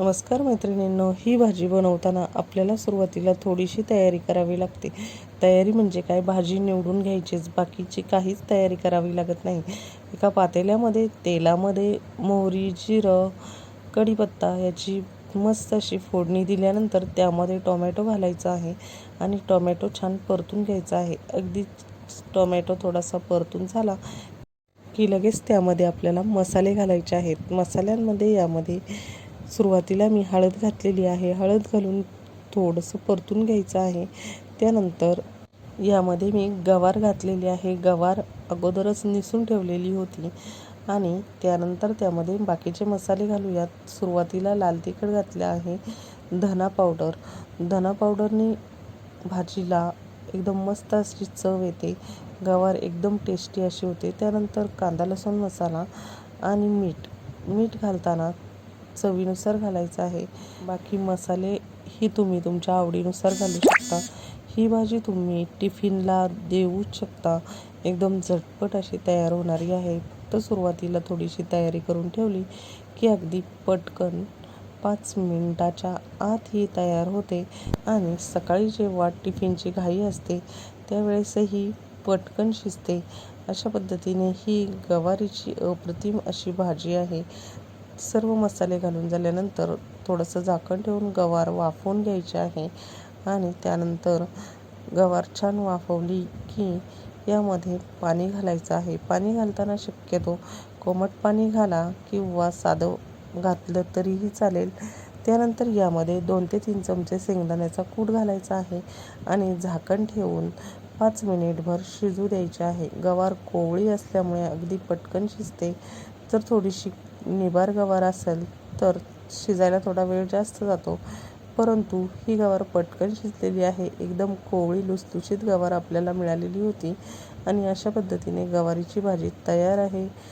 नमस्कार मैत्रिणींनो ही भाजी बनवताना आपल्याला सुरुवातीला थोडीशी तयारी करावी लागते. तयारी म्हणजे काय? भाजी निवडून घ्यायचीच बाकीची काहीच तयारी करावी लागत नाही. एका पातेल्यामध्ये तेलामध्ये मोहरी जिरं कढीपत्ता याची मस्त अशी फोडणी दिल्यानंतर त्यामध्ये टोमॅटो घालायचा आहे आणि टोमॅटो छान परतून घ्यायचा आहे. अगदी टोमॅटो थोडासा परतून झाला की लगेच त्यामध्ये आपल्याला मसाले घालायचे आहेत. मसाल्यांमध्ये यामध्ये सुरुवातीला मी हळद घातलेली आहे. हळद घालून थोडंसं परतून घ्यायचं आहे. त्यानंतर यामध्ये मी गवार घातलेली आहे. गवार अगोदरच निसून ठेवलेली होती. आणि त्यानंतर त्यामध्ये बाकीचे मसाले घालूयात. सुरुवातीला लाल तिखट घातले आहे. धना पावडर. धना पावडरने भाजीला एकदम मस्त अशी चव येते. गवार एकदम टेस्टी अशी होते. त्यानंतर कांदा लसूण मसाला आणि मीठ. मीठ घालताना चवीनुसार घालायचं आहे. बाकी मसाले ही तुम्ही तुमच्या आवडीनुसार घालू शकता. ही भाजी तुम्ही टिफिनला देऊच शकता. एकदम झटपट अशी तयार होणारी आहे. फक्त सुरुवातीला थोडीशी तयारी करून ठेवली की अगदी पटकन पाच मिनटाच्या आत ही तयार होते आणि सकाळी जेव्हा टिफिनची घाई असते त्यावेळेसही पटकन शिजते. अशा पद्धतीने ही गवारीची अप्रतिम अशी भाजी आहे. सर्व मसाले घालून झाल्यानंतर थोडंसं झाकण ठेवून गवार वाफवून घ्यायचे आहे. आणि त्यानंतर गवार छान वाफवली की यामध्ये पाणी घालायचं आहे. पाणी घालताना शक्यतो कोमट पाणी घाला किंवा साधं घातलं तरीही चालेल. त्यानंतर यामध्ये दोन ते तीन चमचे शेंगदाण्याचा कूट घालायचा आहे आणि झाकण ठेवून पाच मिनिटभर शिजू द्यायचे आहे. गवार कोवळी असल्यामुळे अगदी पटकन शिजते. जर थोडीशी निबार गवार असेल तर शिजायला थोडा वेळ जास्त जातो. परंतु ही गवार पटकन शिजलेली आहे. एकदम कोवळी लुसलुशीत गवार आपल्याला मिळालेली होती आणि अशा पद्धतीने गवारीची भाजी तयार आहे.